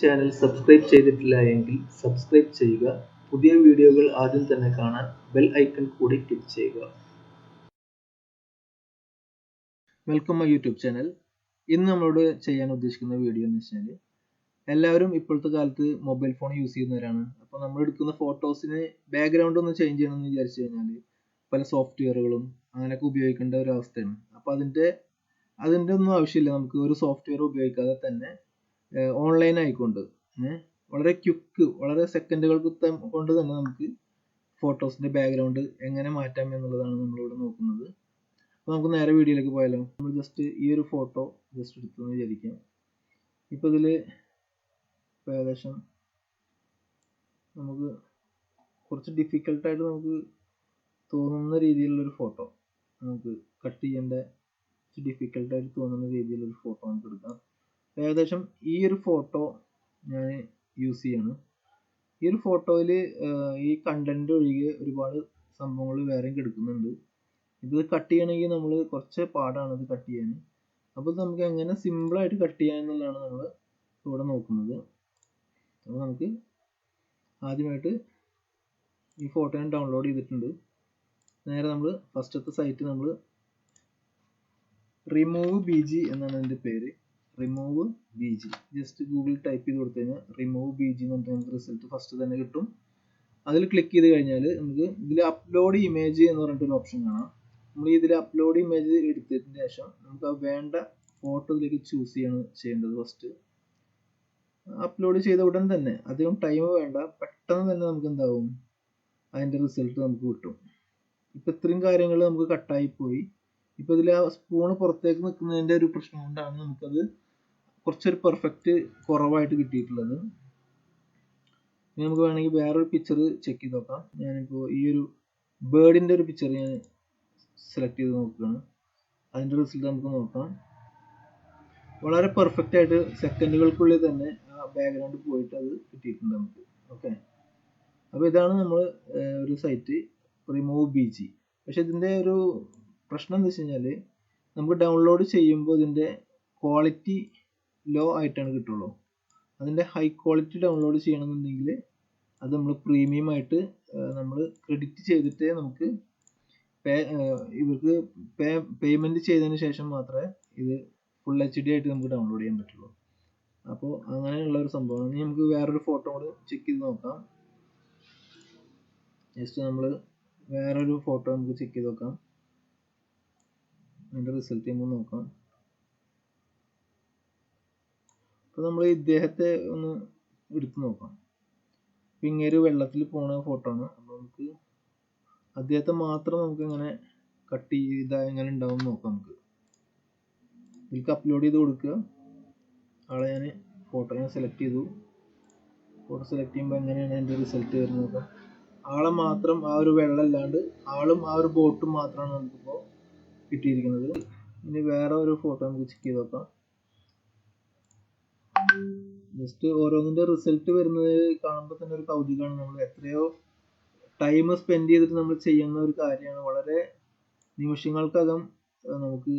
Channel subscribe ചെയ്തിട്ടില്ല എങ്കിൽ subscribe ചെയ്യുക. പുതിയ വീഡിയോകൾ ആദ്യം തന്നെ കാണാൻ ബെൽ ഐക്കൺ കൂടി ക്ലിക്ക് ചെയ്യുക. വെൽക്കം മൈ യൂട്യൂബ് ചാനൽ ഇന്ന് നമ്മളോട് ചെയ്യാൻ ഉദ്ദേശിക്കുന്ന വീഡിയോ എന്ന് വെച്ചാൽ എല്ലാവരും ഇപ്പോഴത്തെ കാലത്ത് മൊബൈൽ ഫോൺ യൂസ് ചെയ്യുന്നവരാണ്. അപ്പോൾ നമ്മൾ എടുക്കുന്ന ഫോട്ടോസിന് ബാക്ക്ഗ്രൗണ്ട് ഒന്ന് ചേഞ്ച് ചെയ്യണമെന്ന് വിചാരിച്ചു കഴിഞ്ഞാൽ പല സോഫ്റ്റ്വെയറുകളും അങ്ങനെയൊക്കെ ഉപയോഗിക്കേണ്ട ഒരു അവസ്ഥയാണ്. അപ്പോൾ അതിന്റെ അതിന്റെ ഒന്നും ആവശ്യമില്ല. നമുക്ക് ഒരു സോഫ്റ്റ്വെയർ ഉപയോഗിക്കാതെ തന്നെ ഓൺലൈൻ ആയിക്കൊണ്ട്. വളരെ ക്യുക്ക് വളരെ സെക്കൻഡുകൾക്ക് കൊണ്ട് തന്നെ നമുക്ക് ഫോട്ടോസിന്റെ ബാക്ക്ഗ്രൗണ്ട് എങ്ങനെ മാറ്റാം എന്നുള്ളതാണ് നമ്മളിവിടെ നോക്കുന്നത്. അപ്പോൾ നമുക്ക് നേരെ വീഡിയോയിലേക്ക് പോയാലോ? നമ്മൾ ജസ്റ്റ് ഈ ഒരു ഫോട്ടോ ജസ്റ്റ് എടുത്തെന്ന് വിചാരിക്കാം. ഇപ്പോൾ ഇതിൽ ഏകദേശം നമുക്ക് കുറച്ച് ഡിഫിക്കൽട്ടായിട്ട് നമുക്ക് തോന്നുന്ന രീതിയിലുള്ളൊരു ഫോട്ടോ നമുക്ക് കട്ട് ചെയ്യേണ്ട ഡിഫിക്കൽട്ടായിട്ട് തോന്നുന്ന രീതിയിലൊരു ഫോട്ടോ നമുക്ക് എടുക്കാം. ഏകദേശം ഈ ഒരു ഫോട്ടോ ഞാൻ യൂസ് ചെയ്യാണ്. ഈ ഒരു ഫോട്ടോയിൽ ഈ കണ്ടന്റ് ഒഴികെ ഒരുപാട് സംഭവങ്ങൾ വേറെയും കിടക്കുന്നുണ്ട്. ഇത് കട്ട് ചെയ്യണമെങ്കിൽ നമ്മൾ കുറച്ച് പാടാണ് ഇത് കട്ട് ചെയ്യാൻ. അപ്പോൾ നമുക്ക് എങ്ങനെ സിമ്പിളായിട്ട് കട്ട് ചെയ്യാം എന്നുള്ളതാണ് നമ്മൾ ഇവിടെ നോക്കുന്നത്. അപ്പോൾ നമുക്ക് ആദ്യമായിട്ട് ഈ ഫോട്ടോ ഞാൻ ഡൗൺലോഡ് ചെയ്തിട്ടുണ്ട്. നേരെ നമ്മൾ ഫസ്റ്റത്തെ സൈറ്റ് നമ്മൾ റിമൂവ് ബി ജി എന്നാണ് അതിന്റെ പേര്. Remove B G just Google type ചെയ്ത് കൊടുത്തു കഴിഞ്ഞാൽ റിമൂവ് ബി ജി എന്ന് പറഞ്ഞാൽ നമുക്ക് റിസൾട്ട് ഫസ്റ്റ് തന്നെ കിട്ടും. അതിൽ ക്ലിക്ക് ചെയ്ത് കഴിഞ്ഞാൽ നമുക്ക് ഇതിൽ അപ്ലോഡ് ഇമേജ് എന്ന് പറഞ്ഞിട്ടൊരു ഓപ്ഷൻ കാണാം. നമ്മൾ ഇതിൽ അപ്ലോഡ് ഇമേജ് എടുത്തതിന് ശേഷം നമുക്ക് ആ വേണ്ട ഫോട്ടോ ഇതിലേക്ക് ചൂസ് ചെയ്യാണ് ചെയ്യേണ്ടത് ഫസ്റ്റ് അപ്ലോഡ് ചെയ്ത ഉടൻ തന്നെ അധികം ടൈം വേണ്ട പെട്ടെന്ന് തന്നെ നമുക്ക് എന്താവും? അതിന്റെ റിസൾട്ട് നമുക്ക് കിട്ടും. ഇപ്പം ഇത്രയും കാര്യങ്ങൾ നമുക്ക് കട്ടായി പോയി. ഇപ്പോൾ ഇതിൽ ആ സ്പൂണ് പുറത്തേക്ക് നിൽക്കുന്നതിന്റെ ഒരു പ്രശ്നം കൊണ്ടാണ് നമുക്കത് കുറച്ചൊരു പെർഫെക്റ്റ് കുറവായിട്ട് കിട്ടിയിട്ടുള്ളത്. ഇനി നമുക്ക് വേണമെങ്കിൽ വേറൊരു പിക്ചർ ചെക്ക് ചെയ്ത് നോക്കാം. ഞാനിപ്പോൾ ഈ ഒരു ബേർഡിന്റെ ഒരു പിക്ചർ ഞാൻ സെലക്ട് ചെയ്ത് നോക്കുകയാണ്. അതിന്റെ റിസൾട്ട് നമുക്ക് നോക്കാം. വളരെ പെർഫെക്റ്റ് ആയിട്ട് സെക്കൻഡുകൾക്കുള്ളിൽ തന്നെ ആ ബാക്ക്ഗ്രൗണ്ട് പോയിട്ട് അത് കിട്ടിയിട്ടുണ്ട് നമുക്ക്. ഓക്കെ അപ്പോൾ ഇതാണ് നമ്മൾ ഒരു സൈറ്റ് റിമൂവ് ബി ജി പക്ഷെ ഇതിന്റെ ഒരു പ്രശ്നം എന്താ വെച്ച് കഴിഞ്ഞാൽ നമുക്ക് ഡൗൺലോഡ് ചെയ്യുമ്പോൾ ഇതിന്റെ ക്വാളിറ്റി ലോ ആയിട്ടാണ് കിട്ടുള്ളൂ. അതിന്റെ ഹൈ ക്വാളിറ്റി ഡൗൺലോഡ് ചെയ്യണമെന്നുണ്ടെങ്കിൽ അത് നമ്മൾ പ്രീമിയം ആയിട്ട് നമ്മൾ ക്രെഡിറ്റ് ചെയ്തിട്ടേ നമുക്ക് പേ ഇവർക്ക് പേ പേയ്മെന്റ് ചെയ്തതിന് ശേഷം മാത്രമേ ഇത് ഫുൾ എച്ച് ഡി ആയിട്ട് നമുക്ക് ഡൗൺലോഡ് ചെയ്യാൻ പറ്റുള്ളൂ. അപ്പോൾ അങ്ങനെയുള്ള ഒരു സംഭവമാണ് ഇനി നമുക്ക് വേറൊരു ഫോട്ടോ കൂടി ചെക്ക് ചെയ്ത് നോക്കാം. ജസ്റ്റ് നമ്മൾ വേറൊരു ഫോട്ടോ നമുക്ക് ചെക്ക് ചെയ്ത് നോക്കാം. അതിന്റെ റിസൾട്ട് നമുക്ക് നോക്കാം. അപ്പോൾ നമ്മൾ ഇദ്ദേഹത്തെ ഒന്ന് എടുത്ത് നോക്കാം. ഇപ്പം ഇങ്ങനെ വെള്ളത്തിൽ പോണ ഫോട്ടോ ആണ്. അപ്പോൾ നമുക്ക് അദ്ദേഹത്തെ മാത്രം നമുക്ക് ഇങ്ങനെ കട്ട് ചെയ്താൽ എങ്ങനെ ഉണ്ടാവും നോക്കാം നമുക്ക്. ഇതിലേക്ക് അപ്ലോഡ് ചെയ്ത് കൊടുക്കുക. ആളെ ഞാൻ ഫോട്ടോ ഞാൻ സെലക്ട് ചെയ്തു. ഫോട്ടോ സെലക്ട് ചെയ്യുമ്പോൾ എങ്ങനെയാണ് എന്റെ റിസൾട്ട് വരുന്നത് നോക്കാം. ആളെ മാത്രം ആ ഒരു വെള്ളം അല്ലാണ്ട് ആളും ആ ഒരു ബോട്ടും മാത്രമാണ് നമുക്കിപ്പോൾ കിട്ടിയിരിക്കുന്നത്. ഇനി വേറെ ഒരു ഫോട്ടോ നമുക്ക് ചെക്ക് ചെയ്ത് നോക്കാം. ജസ്റ്റ് ഓരോന്നിന്റെ റിസൾട്ട് വരുന്നത് കാണുമ്പോൾ തന്നെ ഒരു കൗതുകമാണ് നമ്മൾ എത്രയോ ടൈം സ്പെൻഡ് ചെയ്തിട്ട് നമ്മൾ ചെയ്യുന്ന ഒരു കാര്യമാണ്. വളരെ നിമിഷങ്ങൾക്കകം നമുക്ക്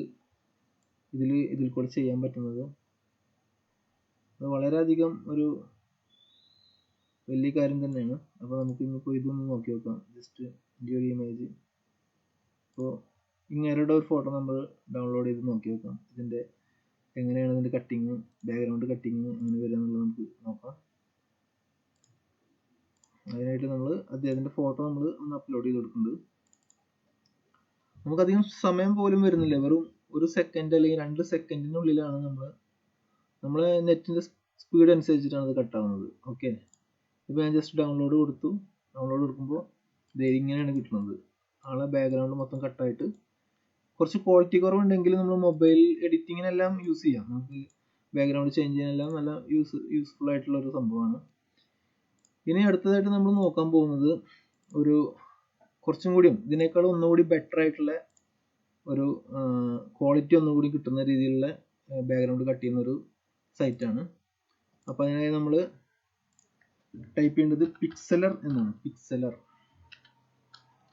ഇതിൽ ഇതിൽ കൂടെ ചെയ്യാൻ പറ്റുന്നത്. അത് വളരെയധികം ഒരു വലിയ കാര്യം തന്നെയാണ്. അപ്പോൾ നമുക്ക് ഇന്നിപ്പോൾ ഇതൊന്ന് നോക്കി നോക്കാം. ജസ്റ്റ് എന്റെ ഒരു ഇമേജ് അപ്പോൾ ഇങ്ങനെയുടെ ഒരു ഫോട്ടോ നമ്മൾ ഡൗൺലോഡ് ചെയ്ത് നോക്കി നോക്കാം. ഇതിന്റെ എങ്ങനെയാണ് ഇതിന്റെ കട്ടിങ് ബാക്ക്ഗ്രൗണ്ട് കട്ടിങ് എങ്ങനെ വരിക എന്നുള്ളത് നമുക്ക് നോക്കാം. അതിനായിട്ട് നമ്മൾ അദ്ദേഹത്തിന്റെ ഫോട്ടോ നമ്മൾ ഒന്ന് അപ്ലോഡ് ചെയ്ത് കൊടുക്കുന്നുണ്ട്. നമുക്കധികം സമയം പോലും വരുന്നില്ല. വെറും ഒരു സെക്കൻഡ് അല്ലെങ്കിൽ രണ്ട് സെക്കൻഡിനുള്ളിലാണ് നമ്മൾ നമ്മൾ നെറ്റിന്റെ സ്പീഡ് അനുസരിച്ചിട്ടാണ് അത് കട്ടാവുന്നത് ഓക്കെ ഇപ്പോൾ ഞാൻ ജസ്റ്റ് ഡൗൺലോഡ് കൊടുത്തു. ഡൗൺലോഡ് കൊടുക്കുമ്പോൾ ദേ ഇങ്ങനെയാണ് കിട്ടുന്നത്. ആളെ ബാക്ക്ഗ്രൗണ്ട് മൊത്തം കട്ടായിട്ട് കുറച്ച് ക്വാളിറ്റി കുറവുണ്ടെങ്കിൽ നമ്മൾ മൊബൈൽ എഡിറ്റിങ്ങിനെല്ലാം യൂസ് ചെയ്യാം. നമുക്ക് ബാക്ക്ഗ്രൗണ്ട് ചേഞ്ച് ചെയ്യാനെല്ലാം നല്ല യൂസ് യൂസ്ഫുൾ ആയിട്ടുള്ള ഒരു സംഭവമാണ്. ഇനി അടുത്തതായിട്ട് നമ്മൾ നോക്കാൻ പോകുന്നത് ഒരു കുറച്ചും കൂടിയും ഇതിനേക്കാളും ഒന്നുകൂടി ബെറ്റർ ആയിട്ടുള്ള ഒരു ക്വാളിറ്റി ഒന്നുകൂടി കിട്ടുന്ന രീതിയിലുള്ള ബാക്ക്ഗ്രൗണ്ട് കട്ട് ചെയ്യുന്ന ഒരു സൈറ്റാണ് അപ്പോൾ അതിനായി നമ്മൾ ടൈപ്പ് ചെയ്യേണ്ടത് പിക്സലർ എന്നാണ്. പിക്സലർ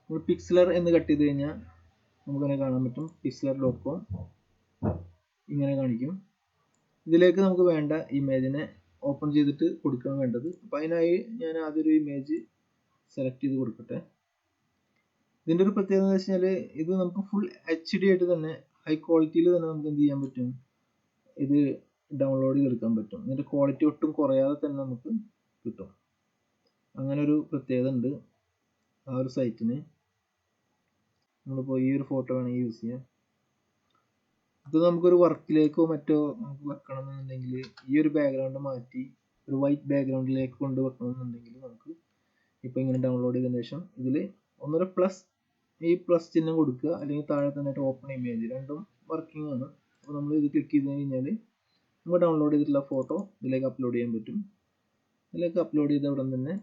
നമ്മൾ പിക്സലർ എന്ന് കട്ട് ചെയ്ത് കഴിഞ്ഞാൽ നമുക്കങ്ങനെ കാണാൻ പറ്റും. പിക്സലർ ഡോട്ട് കോം ഇങ്ങനെ കാണിക്കും. ഇതിലേക്ക് നമുക്ക് വേണ്ട ഇമേജിനെ ഓപ്പൺ ചെയ്തിട്ട് കൊടുക്കണം വേണ്ടത്. അപ്പോൾ അതിനായി ഞാൻ ആദ്യം ഒരു ഇമേജ് സെലക്ട് ചെയ്ത് കൊടുക്കട്ടെ. ഇതിന്റെ ഒരു പ്രത്യേകത എന്ന് വെച്ച് കഴിഞ്ഞാൽ ഇത് നമുക്ക് ഫുൾ എച്ച് ഡി ആയിട്ട് തന്നെ ഹൈ ക്വാളിറ്റിയിൽ തന്നെ നമുക്ക് എന്ത് ചെയ്യാൻ പറ്റും? ഇത് ഡൗൺലോഡ് ചെയ്തെടുക്കാൻ പറ്റും. ഇതിന്റെ ക്വാളിറ്റി ഒട്ടും കുറയാതെ തന്നെ നമുക്ക് കിട്ടും. അങ്ങനെ ഒരു പ്രത്യേകത ഉണ്ട് ആ ഒരു സൈറ്റിന് നമ്മളിപ്പോൾ ഈ ഒരു ഫോട്ടോ വേണമെങ്കിൽ യൂസ് ചെയ്യാം. ഇത് നമുക്കൊരു വർക്കിലേക്കോ മറ്റോ നമുക്ക് വെക്കണം എന്നുണ്ടെങ്കിൽ ഈ ഒരു ബാക്ക്ഗ്രൗണ്ട് മാറ്റി ഒരു വൈറ്റ് ബാക്ക്ഗ്രൗണ്ടിലേക്ക് കൊണ്ട് വെക്കണം എന്നുണ്ടെങ്കിൽ നമുക്ക് ഇപ്പോൾ ഇങ്ങനെ ഡൗൺലോഡ് ചെയ്തതിന് ശേഷം ഇതിൽ ഒന്നര പ്ലസ് ഈ പ്ലസ് ചിഹ്നം കൊടുക്കുക. അല്ലെങ്കിൽ താഴെ തന്നെ ഓപ്പൺ ഇമേജ് രണ്ടും വർക്കിംഗ് ആണ്. അപ്പോൾ നമ്മൾ ഇത് ക്ലിക്ക് ചെയ്ത് കഴിഞ്ഞാൽ നമ്മൾ ഡൗൺലോഡ് ചെയ്തിട്ടുള്ള ഫോട്ടോ ഇതിലേക്ക് അപ്ലോഡ് ചെയ്യാൻ പറ്റും. ഇതിലേക്ക് അപ്ലോഡ് ചെയ്ത ഉടൻ തന്നെ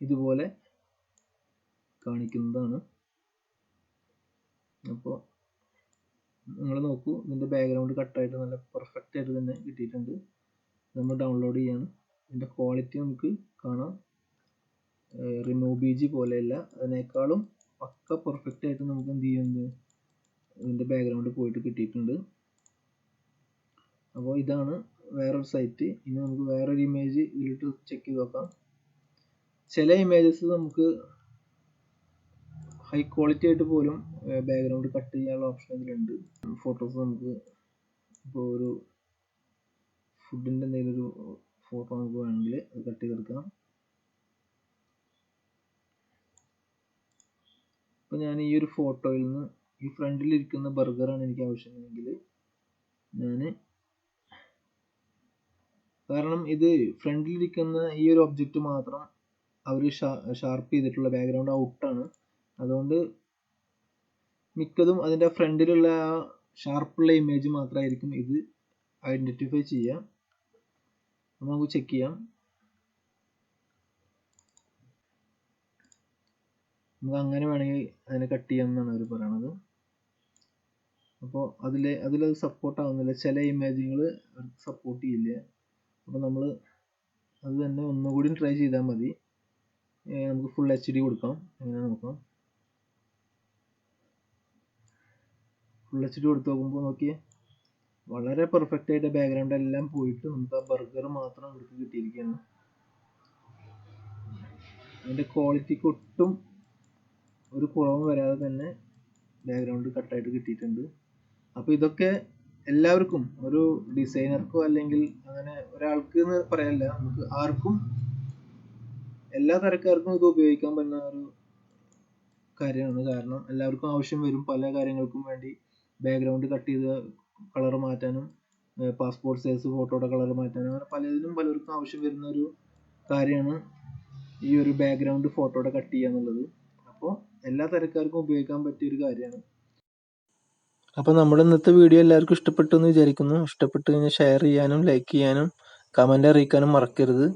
ഇതുപോലെ കാണിക്കുന്നതാണ്. അപ്പോൾ നിങ്ങൾ നോക്കൂ ഇതിന്റെ ബാക്ക്ഗ്രൗണ്ട് കട്ടായിട്ട് നല്ല പെർഫെക്റ്റ് ആയിട്ട് തന്നെ കിട്ടിയിട്ടുണ്ട്. നമ്മൾ ഡൗൺലോഡ് ചെയ്യാണ്. ഇതിന്റെ ക്വാളിറ്റി നമുക്ക് കാണാം. റിമൂവ് ബി ജി പോലെയല്ല. അതിനേക്കാളും പക്ക പെർഫെക്റ്റ് ആയിട്ട് നമുക്ക് എന്ത് ചെയ്യുന്നത് ഇതിന്റെ ബാക്ക്ഗ്രൗണ്ട് പോയിട്ട് കിട്ടിയിട്ടുണ്ട്. അപ്പോൾ ഇതാണ് വേറൊരു സൈറ്റ് ഇനി നമുക്ക് വേറൊരു ഇമേജ് ഇതിലിട്ട് ചെക്ക് ചെയ്ത് നോക്കാം. ചില ഇമേജസ് നമുക്ക് ഹൈ ക്വാളിറ്റി ആയിട്ട് പോലും ബാക്ക്ഗ്രൗണ്ട് കട്ട് ചെയ്യാനുള്ള ഓപ്ഷൻ ഇതിലുണ്ട്. ഫോട്ടോസ് നമുക്ക് ഇപ്പോൾ ഒരു ഫുഡിന്റെ എന്തെങ്കിലും ഒരു ഫോട്ടോ നമുക്ക് വേണമെങ്കിൽ അത് കട്ട് ചെയ്തെടുക്കാം ഇപ്പോൾ ഞാൻ ഈ ഒരു ഫോട്ടോയിൽ നിന്ന് ഈ ഫ്രണ്ടിലിരിക്കുന്ന ബർഗറാണ് എനിക്ക് ആവശ്യമെങ്കിൽ ഞാൻ കാരണം ഇത് ഫ്രണ്ടിലിരിക്കുന്ന ഈ ഒരു ഒബ്ജക്റ്റ് മാത്രം അവർ ഷാർപ്പ് ചെയ്തിട്ടുള്ള ബാക്ക്ഗ്രൗണ്ട് ഔട്ടാണ് അതുകൊണ്ട് മിക്കതും അതിന്റെ ഫ്രണ്ടിലുള്ള ആ ഷാർപ്പുള്ള ഇമേജ് മാത്രമായിരിക്കും ഇത് ഐഡന്റിഫൈ ചെയ്യാം. നമുക്ക് ചെക്ക് ചെയ്യാം. നമുക്ക് അങ്ങനെ വേണമെങ്കിൽ അതിനെ കട്ട് ചെയ്യാം എന്നാണ് അവർ പറയണത്. അപ്പോൾ അതിൽ അതിലത് സപ്പോർട്ട് ആവുന്നില്ല. ചില ഇമേജുകൾ സപ്പോർട്ട് ചെയ്യില്ല. അപ്പോൾ നമ്മൾ അത് തന്നെ ഒന്നുകൂടി ട്രൈ ചെയ്താൽ മതി. നമുക്ക് ഫുൾ എച്ച് ഡി കൊടുക്കാം. അങ്ങനെ നോക്കാം. ഫുൾ എച്ച് ഡി കൊടുത്ത് നോക്കുമ്പോൾ നോക്കിയേ വളരെ പെർഫെക്റ്റ് ആയിട്ട് ബാക്ക്ഗ്രൗണ്ട് എല്ലാം പോയിട്ട് നമുക്ക് ആ ബർഗർ മാത്രം അവർക്ക് കിട്ടിയിരിക്കുകയാണ്. അതിന്റെ ക്വാളിറ്റിക്ക് ഒട്ടും ഒരു കുറവും വരാതെ തന്നെ ബാക്ക്ഗ്രൗണ്ട് കട്ടായിട്ട് കിട്ടിയിട്ടുണ്ട്. അപ്പോൾ ഇതൊക്കെ എല്ലാവർക്കും ഒരു ഡിസൈനർക്കോ അല്ലെങ്കിൽ അങ്ങനെ ഒരാൾക്ക് എന്ന് പറയല്ല നമുക്ക് ആർക്കും എല്ലാ തരക്കാർക്കും ഇത് ഉപയോഗിക്കാൻ പറ്റുന്ന ഒരു കാര്യമാണ്. കാരണം എല്ലാവർക്കും ആവശ്യം വരും പല കാര്യങ്ങൾക്കും വേണ്ടി ബാക്ക്ഗ്രൗണ്ട് കട്ട് ചെയ്ത് കളർ മാറ്റാനും പാസ്പോർട്ട് സൈസ് ഫോട്ടോയുടെ കളർ മാറ്റാനും അങ്ങനെ പലതിനും പലർക്കും ആവശ്യം വരുന്ന ഒരു കാര്യമാണ് ഈ ഒരു ബാക്ക്ഗ്രൗണ്ട് ഫോട്ടോയുടെ കട്ട് ചെയ്യുക എന്നുള്ളത്. അപ്പോൾ എല്ലാ തരക്കാർക്കും ഉപയോഗിക്കാൻ പറ്റിയ ഒരു കാര്യമാണ്. അപ്പോൾ നമ്മുടെ ഇന്നത്തെ വീഡിയോ എല്ലാവർക്കും ഇഷ്ടപ്പെട്ടു എന്ന് വിചാരിക്കുന്നു. ഇഷ്ടപ്പെട്ടു കഴിഞ്ഞാൽ ഷെയർ ചെയ്യാനും ലൈക്ക് ചെയ്യാനും കമന്റ് അറിയിക്കാനും മറക്കരുത്.